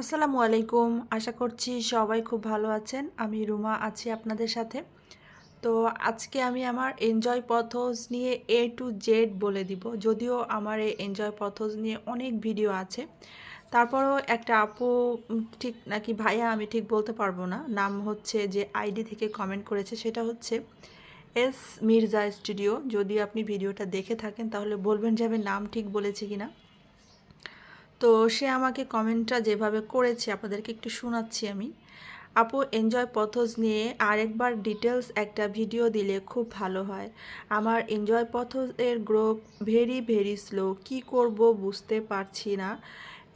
আসসালামু আলাইকুম। আশা করছি সবাই খুব ভালো আছেন। আমি রুমা আছি আপনাদের সাথে। তো আজকে আমি আমার এনজয় পথস নিয়ে এ টু জেড বলে দিব। যদিও আমার এই এনজয় পথস নিয়ে অনেক ভিডিও আছে। তারপরও একটা আপু ঠিক নাকি ভাইয়া আমি ঠিক বলতে পারব না। নাম হচ্ছে যে আইডি থেকে কমেন্ট করেছে, সেটা হচ্ছে এস মির্জা স্টুডিও যদি আপনি ভিডিওটা দেখে থাকেন, তাহলে বলবেন যে আমি নাম ঠিক বলেছি কিনা। তো সে আমাকে কমেন্টটা যেভাবে করেছে, আপনাদেরকে একটু শোনাচ্ছি আমি। আপু এনজয় পথস নিয়ে আরেকবার ডিটেলস একটা ভিডিও দিলে খুব ভালো হয়। আমার এনজয় পথস এর গ্রোপ ভেরি ভেরি স্লো কি করব বুঝতে পারছি না।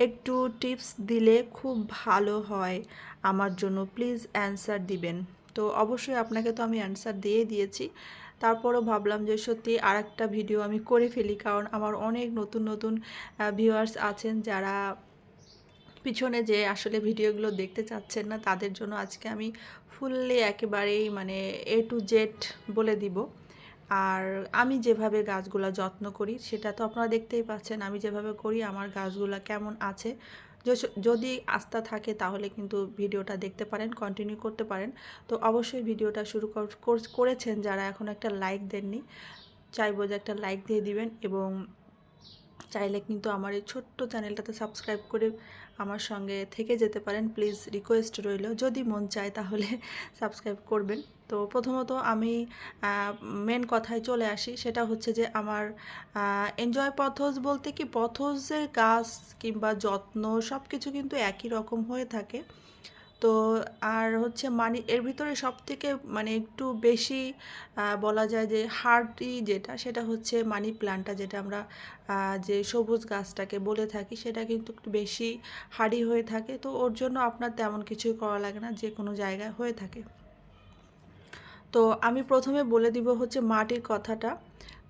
একটু টিপস দিলে খুব ভালো হয় আমার জন্য। প্লিজ অ্যান্সার দিবেন। তো অবশ্যই আপনাকে তো আমি অ্যান্সার দিয়ে দিয়েছি। তারপরও ভাবলাম যে সত্যি আর একটা ভিডিও আমি করে ফেলি, কারণ আমার অনেক নতুন নতুন ভিউয়ার্স আছেন যারা পিছনে যে আসলে ভিডিওগুলো দেখতে চাচ্ছেন না, তাদের জন্য আজকে আমি ফুললি একেবারেই মানে এ টু জেড বলে দিব। আর আমি যেভাবে গাছগুলো যত্ন করি, সেটা তো আপনারা দেখতেই পাচ্ছেন, আমি যেভাবে করি, আমার গাছগুলো কেমন আছে যদি আস্থা থাকে তাহলে কিন্তু ভিডিওটা দেখতে পারেন কন্টিনিউ করতে পারেন। তো অবশ্যই ভিডিওটা শুরু কর- কর- করেছেন যারা এখন একটা লাইক দেননি, চাইব যে একটা লাইক দিয়ে দিবেন এবং চাইলে কিন্তু আমার এই ছোট্ট চ্যানেলটাতে সাবস্ক্রাইব করে আমার সঙ্গে থেকে যেতে পারেন প্লিজ রিকোয়েস্ট রইল। যদি মন চায় তাহলে সাবস্ক্রাইব করবেন। তো প্রথমত আমি মেন কথায় চলে আসি, সেটা হচ্ছে যে আমার এনজয় পথস বলতে কি পথসের গাছ কিংবা যত্ন সব কিছু কিন্তু একই রকম হয়ে থাকে। তো আর হচ্ছে মানি এর ভিতরে সব থেকে মানে একটু বেশি বলা যায় যে হার্ডি যেটা, সেটা হচ্ছে মানি প্ল্যান্টটা যেটা আমরা যে সবুজ গাছটাকে বলে থাকি, সেটা কিন্তু একটু বেশি হার্ডি হয়ে থাকে। তো ওর জন্য আপনার তেমন কিছুই করা লাগে না, যে কোনো জায়গায় হয়ে থাকে। তো আমি প্রথমে বলে দিব হচ্ছে মাটির কথাটা।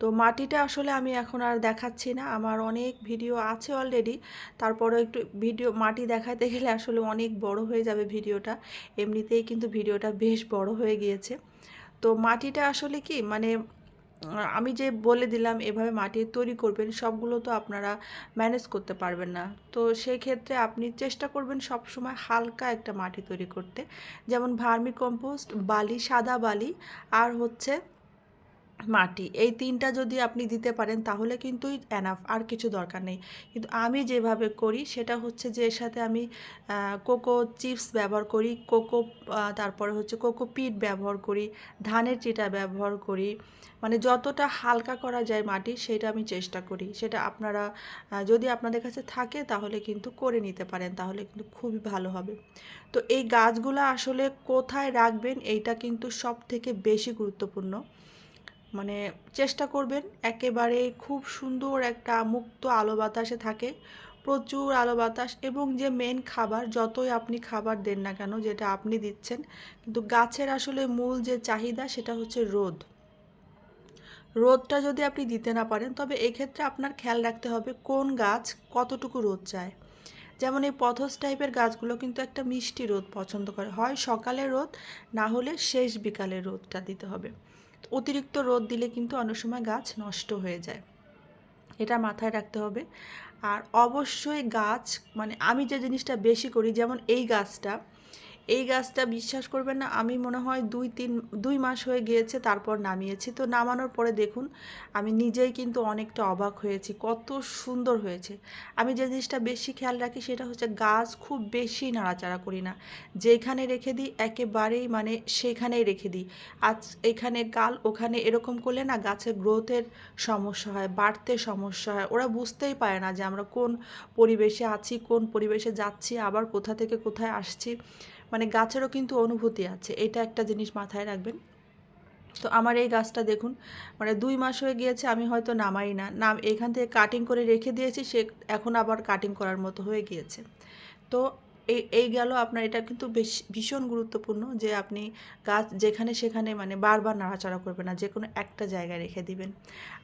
তো মাটিটা আসলে আমি এখন আর দেখাচ্ছি না। আমার অনেক ভিডিও আছে অলরেডি তারপরে একটু ভিডিও, মাটি দেখাতে গেলে আসলে অনেক বড় হয়ে যাবে ভিডিওটা। এমনিতেই কিন্তু ভিডিওটা বেশ বড় হয়ে গিয়েছে। তো মাটিটা আসলে কি মানে আমি যে বলে দিলাম এভাবে মাটি তৈরি করবেন, সবগুলো তো আপনারা ম্যানেজ করতে পারবেন না। তো সেই ক্ষেত্রে আপনি চেষ্টা করবেন সব সময় হালকা একটা মাটি তৈরি করতে। যেমন ভার্মি কম্পোস্ট, বালি, সাদা বালি, আর হচ্ছে মাটি। এই তিনটা যদি আপনি দিতে পারেন, তাহলে কিন্তু এনাফ আর কিছু দরকার নেই। কিন্তু আমি যেভাবে করি, সেটা হচ্ছে যে, এর সাথে আমি কোকো চিপস ব্যবহার করি কোকো তারপরে হচ্ছে কোকো পিট ব্যবহার করি, ধানের চিটা ব্যবহার করি। মানে যতটা হালকা করা যায় মাটি, সেটা আমি চেষ্টা করি। সেটা আপনারা যদি আপনাদের কাছে থাকে, তাহলে কিন্তু করে নিতে পারেন, তাহলে কিন্তু খুবই ভালো হবে। তো এই গাছগুলো আসলে কোথায় রাখবেন, এইটা কিন্তু সব থেকে বেশি গুরুত্বপূর্ণ। মানে চেষ্টা করবেন একেবারে খুব সুন্দর একটা মুক্ত আলো বাতাসে থাকে, প্রচুর আলো বাতাস এবং যে মেন খাবার যতই আপনি খাবার দেন না কেন যেটা আপনি দিচ্ছেন, কিন্তু গাছের আসলে মূল যে চাহিদা সেটা হচ্ছে রোদ। রোদটা যদি আপনি দিতে না পারেন, তবে এক্ষেত্রে আপনার খেয়াল রাখতে হবে কোন গাছ কতটুকু রোদ চায়। যেমন এই পথস টাইপের গাছগুলো কিন্তু একটা মিষ্টি রোদ পছন্দ করে। হয় সকালে রোদ, না হলে শেষ বিকালে রোদটা দিতে হবে। অতিরিক্ত রোদ দিলে কিন্তু অনেক সময় গাছ নষ্ট হয়ে যায়। এটা মাথায় রাখতে হবে। আর অবশ্যই গাছ মানে আমি যে জিনিসটা বেশি করি, যেমন এই গাছটা এই গাছটা বিশ্বাস করবেন না, আমি মনে হয় দুই তিন, দুই মাস হয়ে গিয়েছে তারপর নামিয়েছি। তো নামানোর পরে দেখুন, আমি নিজেই কিন্তু অনেকটা অবাক হয়েছি, কত সুন্দর হয়েছে। আমি যে জিনিসটা বেশি খেয়াল রাখি সেটা হচ্ছে গাছ খুব বেশি নাড়াচাড়া করি না। যেখানে রেখে দিই, একেবারেই মানে সেখানেই রেখে দিই। আজ এখানে কাল ওখানে এরকম করলে না গাছের গ্রোথের সমস্যা হয়, বাড়তে সমস্যা হয়। ওরা বুঝতেই পারে না যে আমরা কোন পরিবেশে আছি, কোন পরিবেশে যাচ্ছি, আবার কোথা থেকে কোথায় আসছি। মানে গাছেরও কিন্তু অনুভূতি আছে, এটা একটা জিনিস মাথায় রাখবেন। তো আমার এই গাছটা দেখুন মানে দুই মাস হয়ে গিয়েছে আমি হয়তো নামাই না নাম এখান থেকে কাটিং করে রেখে দিয়েছি, সে এখন আবার কাটিং করার মতো হয়ে গিয়েছে। তো এই এই গেল আপনার, এটা কিন্তু বেশ, ভীষণ গুরুত্বপূর্ণ যে আপনি গাছ যেখানে সেখানে মানে বারবার নাড়াচাড়া করবেন না যে কোনো একটা জায়গায় রেখে দিবেন।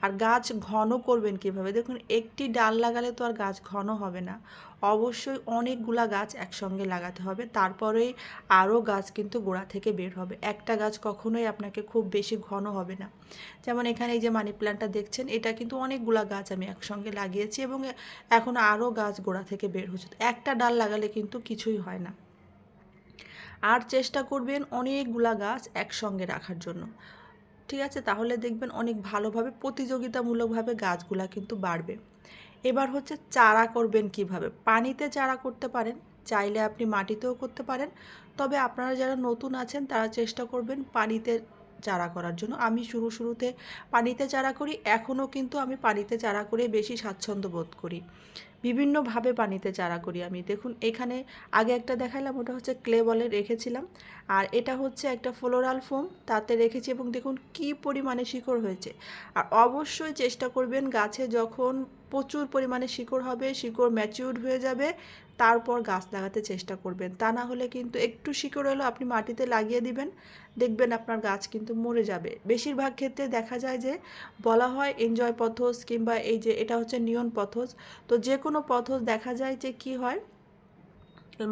আর গাছ ঘন করবেন কীভাবে? দেখুন, একটি ডাল লাগালে তো আর গাছ ঘন হবে না। অবশ্যই অনেকগুলা গাছ একসঙ্গে লাগাতে হবে। তারপরেই আরও গাছ কিন্তু গোড়া থেকে বের হবে। একটা গাছ কখনোই আপনাকে খুব বেশি ঘন হবে না। যেমন এখানে এই যে মানি প্ল্যান্টটা দেখছেন, এটা কিন্তু অনেকগুলা গাছ আমি একসঙ্গে লাগিয়েছি এবং এখন আরও গাছ গোড়া থেকে বের হচ্ছে। একটা ডাল লাগালে কিন্তু কিছুই হয় না। আর চেষ্টা করবেন অনেকগুলা গাছ একসঙ্গে রাখার জন্য। ঠিক আছে? তাহলে দেখবেন অনেক ভালোভাবে, প্রতিযোগিতামূলকভাবে গাছগুলা কিন্তু বাড়বে। এবার হচ্ছে চারা করবেন কীভাবে? পানিতে চারা করতে পারেন, চাইলে আপনি মাটিতেও করতে পারেন। তবে আপনারা যারা নতুন আছেন, তারা চেষ্টা করবেন পানিতে চারা করার জন্য। আমি শুরু শুরুতে পানিতে চারা করি, এখনও কিন্তু আমি পানিতে চারা করে বেশি স্বাচ্ছন্দ্য বোধ করি। বিভিন্নভাবে পানিতে চারা করি আমি। দেখুন, এখানে আগে একটা দেখাইলাম, ওটা হচ্ছে ক্লে বলে রেখেছিলাম। আর এটা হচ্ছে একটা ফ্লোরাল ফোম তাতে রেখেছি এবং দেখুন কি পরিমাণে শিকড় হয়েছে। আর অবশ্যই চেষ্টা করবেন গাছে যখন প্রচুর পরিমাণে শিকড় হবে, শিকড় ম্যাচিউর হয়ে যাবে তারপর গাছ লাগাতে চেষ্টা করবেন। তা না হলে কিন্তু একটু শিকড় এলো আপনি মাটিতে লাগিয়ে দিবেন, দেখবেন আপনার গাছ কিন্তু মরে যাবে। বেশিরভাগ ক্ষেত্রে দেখা যায় যে বলা হয় এনজয় পথস কিংবা এই যে এটা হচ্ছে নিয়ন পথস তো যে কোনো পথস দেখা যায় যে কি হয়,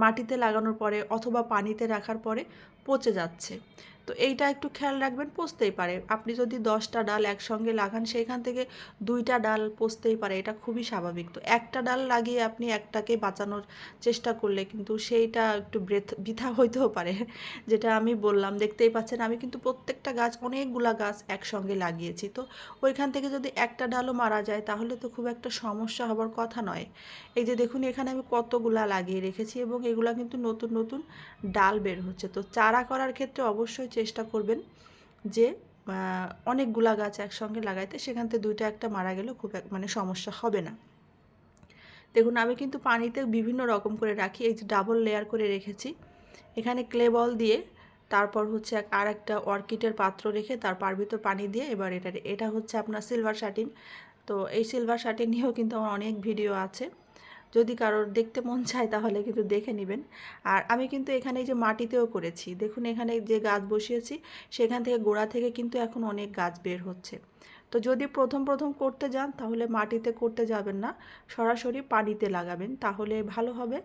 মাটিতে লাগানোর পরে অথবা পানিতে রাখার পরে পচে যাচ্ছে। তো এইটা একটু খেয়াল রাখবেন, পচতেই পারে। আপনি যদি দশটা ডাল একসঙ্গে লাগান, সেইখান থেকে দুইটা ডাল পচতেই পারে, এটা খুবই স্বাভাবিক। তো একটা ডাল লাগিয়ে আপনি একটাকে বাঁচানোর চেষ্টা করলে কিন্তু সেইটা একটু ব্রেথ, বৃথা হইতেও পারে। যেটা আমি বললাম, দেখতেই পাচ্ছেন, আমি কিন্তু প্রত্যেকটা গাছ, অনেকগুলা গাছ একসঙ্গে লাগিয়েছি। তো ওইখান থেকে যদি একটা ডালও মারা যায়, তাহলে তো খুব একটা সমস্যা হবার কথা নয়। এই যে দেখুন, এখানে আমি কতগুলা লাগিয়ে রেখেছি এবং এগুলা কিন্তু নতুন নতুন ডাল বের হচ্ছে। তো চারা করার ক্ষেত্রে অবশ্যই চেষ্টা করবেন যে অনেকগুলা গাছ একসঙ্গে লাগাইতে সেখান থেকে দুইটা একটা মারা গেলেও খুব মানে সমস্যা হবে না। দেখুন, আমি কিন্তু পানিতে বিভিন্ন রকম করে রাখি, এই যে ডাবল লেয়ার করে রেখেছি। এখানে ক্লে বল দিয়ে তারপর হচ্ছে এক আর একটা অর্কিডের পাত্র রেখে তার পার ভিতর পানি দিয়ে এবার এটা এটা হচ্ছে আপনার সিলভার শাটিন তো এই সিলভার শাটিন নিয়েও কিন্তু আমার অনেক ভিডিও আছে। যদি কারোর দেখতে মন চায় তাহলে কিন্তু দেখে নেবেন। আর আমি কিন্তু এখানে যে মাটিতেও করেছি, দেখুন এখানে যে গাছ বসিয়েছি, সেখান থেকে গোড়া থেকে কিন্তু এখন অনেক গাছ বের হচ্ছে। তো যদি প্রথম প্রথম করতে যান, তাহলে মাটিতে করতে যাবেন না, সরাসরি পানিতে লাগাবেন, তাহলে ভালো হবে।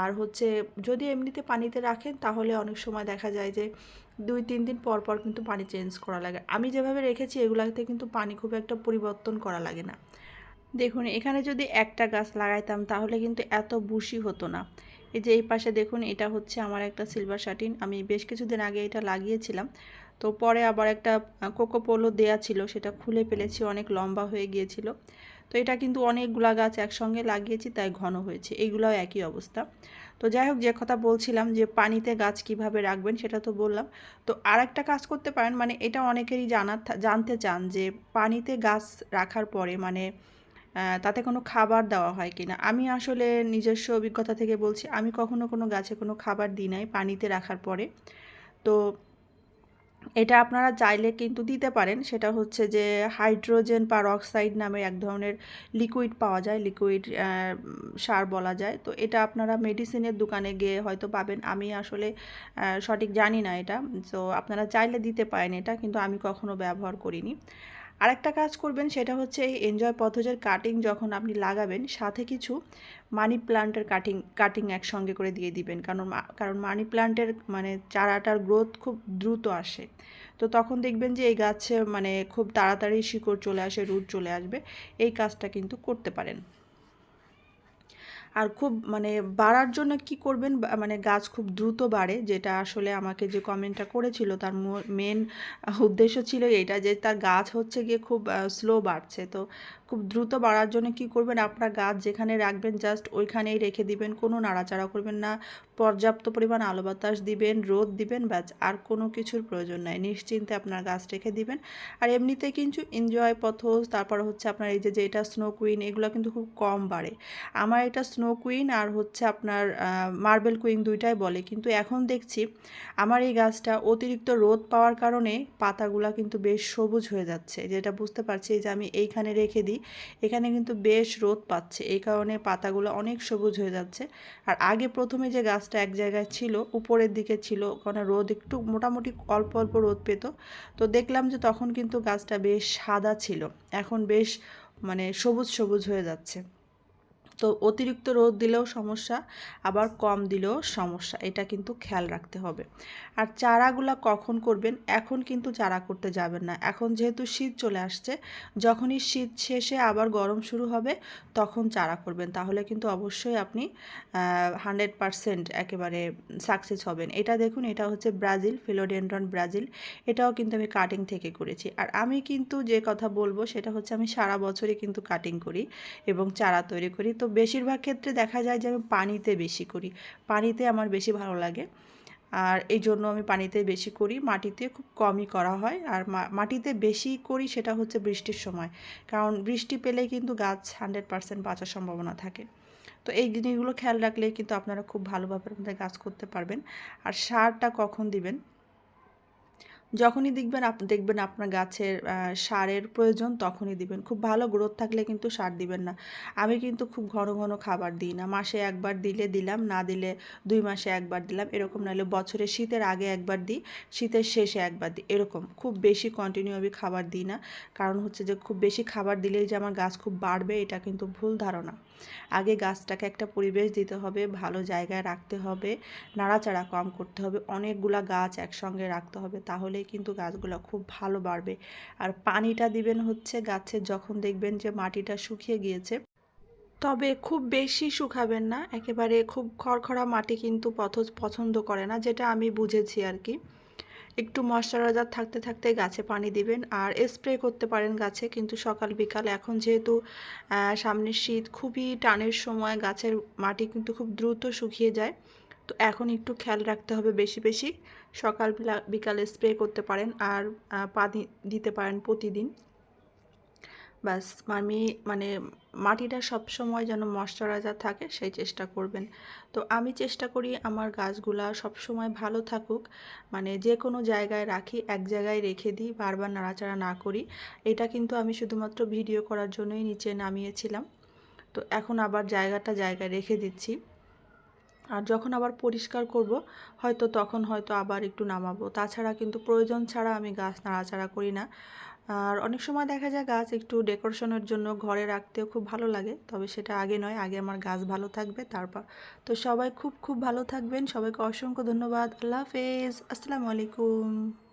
আর হচ্ছে যদি এমনিতে পানিতে রাখেন, তাহলে অনেক সময় দেখা যায় যে দুই, তিন দিন পর পর কিন্তু পানি চেঞ্জ করা লাগে। আমি যেভাবে রেখেছি, এগুলাতে কিন্তু পানি খুব একটা পরিবর্তন করা লাগে না। দেখুন, এখানে যদি একটা গাছ লাগাইতাম তাহলে কিন্তু এত বুশি হতো না। এই যে এই পাশে দেখুন, এটা হচ্ছে আমার একটা সিলভার শাটিন আমি বেশ কিছুদিন আগে এটা লাগিয়েছিলাম। তো পরে আবার একটা কোকো পোলো দেয়া ছিল, সেটা খুলে ফেলেছি, অনেক লম্বা হয়ে গিয়েছিল। তো এটা কিন্তু অনেকগুলা গাছ একসঙ্গে লাগিয়েছি, তাই ঘন হয়েছে। এইগুলাও একই অবস্থা। তো যাই হোক, যে কথা বলছিলাম যে পানিতে গাছ কীভাবে রাখবেন, সেটা তো বললাম। তো আর একটা কাজ করতে পারেন মানে এটা অনেকেরই জানার জানতে চান যে পানিতে গাছ রাখার পরে মানে তাতে কোনো খাবার দেওয়া হয় কি না আমি আসলে নিজস্ব অভিজ্ঞতা থেকে বলছি, আমি কখনো কোনো গাছে কোনো খাবার দিই নাই পানিতে রাখার পরে। তো এটা আপনারা চাইলে কিন্তু দিতে পারেন। সেটা হচ্ছে যে হাইড্রোজেন পারঅক্সাইড নামে এক ধরনের লিকুইড পাওয়া যায়, লিকুইড সার বলা যায়। তো এটা আপনারা মেডিসিনের দোকানে গিয়ে হয়তো পাবেন। আমি আসলে সঠিক জানি না এটা। তো আপনারা চাইলে দিতে পারেন এটা, কিন্তু আমি কখনো ব্যবহার করিনি। আরেকটা কাজ করবেন, সেটা হচ্ছে এই এনজয় পথজের কাটিং যখন আপনি লাগাবেন, সাথে কিছু মানি প্লান্টের কাটিং কাটিং একসঙ্গে করে দিয়ে দিবেন। কারণ কারণ মানি প্লান্টের মানে চারাটার গ্রোথ খুব দ্রুত আসে। তো তখন দেখবেন যে এই গাছে মানে খুব তাড়াতাড়ি শিকড় চলে আসে, রুট চলে আসবে। এই কাজটা কিন্তু করতে পারেন। আর খুব মানে বাড়ার জন্য কি করবেন? মানে গাছ খুব দ্রুত বাড়ে, যেটা আসলে আমাকে যে কমেন্টটা করেছিল, তার মেন উদ্দেশ্য ছিল এটা যে তার গাছ হচ্ছে গিয়ে খুব স্লো বাড়ছে। তো খুব দ্রুত বাড়ার জন্য কি করবেন? আপনার গাছ যেখানে রাখবেন জাস্ট ওইখানেই রেখে দিবেন, কোনো নাড়াচাড়া করবেন না। পর্যাপ্ত পরিমাণ আলো বাতাস দিবেন, রোদ দিবেন, ব্যাস, আর কোনো কিছুর প্রয়োজন নাই। নিশ্চিন্তে আপনার গাছ রেখে দিবেন। আর এমনিতে কিন্তু এনজয় পথস তারপর হচ্ছে আপনার এই যে এটা স্নো কুইন এগুলো কিন্তু খুব কম বাড়ে। আমার এটা স্নো কুইন আর হচ্ছে আপনার মার্বেল কুইন দুইটাই বলে। কিন্তু এখন দেখছি আমার এই গাছটা অতিরিক্ত রোদ পাওয়ার কারণে পাতাগুলা কিন্তু বেশ সবুজ হয়ে যাচ্ছে। যেটা বুঝতে পারছি যে, আমি এইখানে রেখে দিই, এখানে কিন্তু বেশ রোদ পাচ্ছে। এই কারণে পাতাগুলো অনেক সবুজ হয়ে যাচ্ছে। আর আগে প্রথমে যে গাছটা এক জায়গায় ছিল, উপরের দিকে ছিল। ওখানে রোদ একটু মোটামুটি অল্প অল্প রোদ পেত। তো দেখলাম যে তখন কিন্তু গাছটা বেশ সাদা ছিল। এখন বেশ মানে সবুজ সবুজ হয়ে যাচ্ছে। তো অতিরিক্ত রোদ দিলেও সমস্যা, আবার কম দিলেও সমস্যা। এটা কিন্তু খেয়াল রাখতে হবে। আর চারাগুলা কখন করবেন? এখন কিন্তু চারা করতে যাবেন না। এখন যেহেতু শীত চলে আসছে, যখনই শীত শেষে আবার গরম শুরু হবে, তখন চারা করবেন। তাহলে কিন্তু অবশ্যই আপনি হান্ড্রেড পারসেন্ট একেবারে সাকসেস হবেন। এটা দেখুন, এটা হচ্ছে ব্রাজিল, ফিলোডেন্ড্রন ব্রাজিল। এটাও কিন্তু আমি কাটিং থেকে করেছি। আর আমি কিন্তু যে কথা বলব, সেটা হচ্ছে আমি সারা বছরই কিন্তু কাটিং করি এবং চারা তৈরি করি। তো বেশিরভাগ ক্ষেত্রে দেখা যায় যে আমি পানিতে বেশি করি। পানিতে আমার বেশি ভালো লাগে। আর এই জন্য আমি পানিতে বেশি করি। মাটিতে খুব কমই করা হয়। আর মাটিতে বেশি করি সেটা হচ্ছে বৃষ্টির সময়। কারণ বৃষ্টি পেলে কিন্তু গাছ হান্ড্রেড পারসেন্ট বাঁচার সম্ভাবনা থাকে। তো এই জিনিসগুলো খেয়াল রাখলে কিন্তু আপনারা খুব ভালোভাবে আপনাদের গাছ করতে পারবেন। আর সারটা কখন দিবেন? যখনই দেখবেন আপ, দেখবেন আপনার গাছের সারের প্রয়োজন তখনই দিবেন। খুব ভালো গ্রোথ থাকলে কিন্তু সার দিবেন না। আমি কিন্তু খুব ঘন ঘন খাবার দিই না। মাসে একবার দিলে দিলাম, না দিলে দুই মাসে একবার দিলাম, এরকম নাহলে বছরে শীতের আগে একবার দিই, শীতের শেষে একবার দিই, এরকম। খুব বেশি কন্টিনিউ আমি খাবার দিই না। কারণ হচ্ছে যে খুব বেশি খাবার দিলেই যে আমার গাছ খুব বাড়বে, এটা কিন্তু ভুল ধারণা। আগে গাছটাকে একটা পরিবেশ দিতে হবে, ভালো জায়গায় রাখতে হবে, নাড়াচাড়া কম করতে হবে, অনেকগুলা গাছ একসঙ্গে রাখতে হবে তাহলেই কিন্তু গাছগুলো খুব ভালো বাড়বে। আর পানিটা দিবেন হচ্ছে গাছের যখন দেখবেন যে মাটিটা শুকিয়ে গিয়েছে, তবে খুব বেশি শুকাবেন না। একেবারে খুব খড়খড়া মাটি কিন্তু পথ পছন্দ করে না, যেটা আমি বুঝেছি আর কি। একটু ময়শ্চারাইজার থাকতে থাকতে গাছে পানি দিবেন আর স্প্রে করতে পারেন গাছে, কিন্তু সকাল বিকাল। এখন যেহেতু সামনের শীত, খুবই টানের সময় গাছের মাটি কিন্তু খুব দ্রুত শুকিয়ে যায়। তো এখন একটু খেয়াল রাখতে হবে বেশি বেশি। সকাল বিকালে স্প্রে করতে পারেন আর পানি দিতে পারেন প্রতিদিন। ব্যাস, আমি মানে মাটিটা সবসময় যেন ময়শ্চারাইজার থাকে সেই চেষ্টা করবেন। তো আমি চেষ্টা করি আমার গাছগুলা সবসময় ভালো থাকুক। মানে যে কোনো জায়গায় রাখি, এক জায়গায় রেখে দিই, বারবার নাড়াচাড়া না করি। এটা কিন্তু আমি শুধুমাত্র ভিডিও করার জন্যই নিচে নামিয়েছিলাম। তো এখন আবার জায়গাটা জায়গায় রেখে দিচ্ছি। আর যখন আবার পরিষ্কার করব, হয়তো তখন হয়তো আবার একটু নামাবো। তাছাড়া কিন্তু প্রয়োজন ছাড়া আমি গাছ নাড়াচাড়া করি না। আর অনেক সময় দেখা যায় গাছ একটু ডেকোরেশনের জন্য ঘরে রাখতেও খুব ভালো লাগে, তবে সেটা আগে নয়, আগে আমার গাছ ভালো থাকবে, তারপর। তো সবাই খুব খুব ভালো থাকবেন। সবাইকে অসংখ্য ধন্যবাদ। আল্লাহ হাফেজ। আসসালামু আলাইকুম।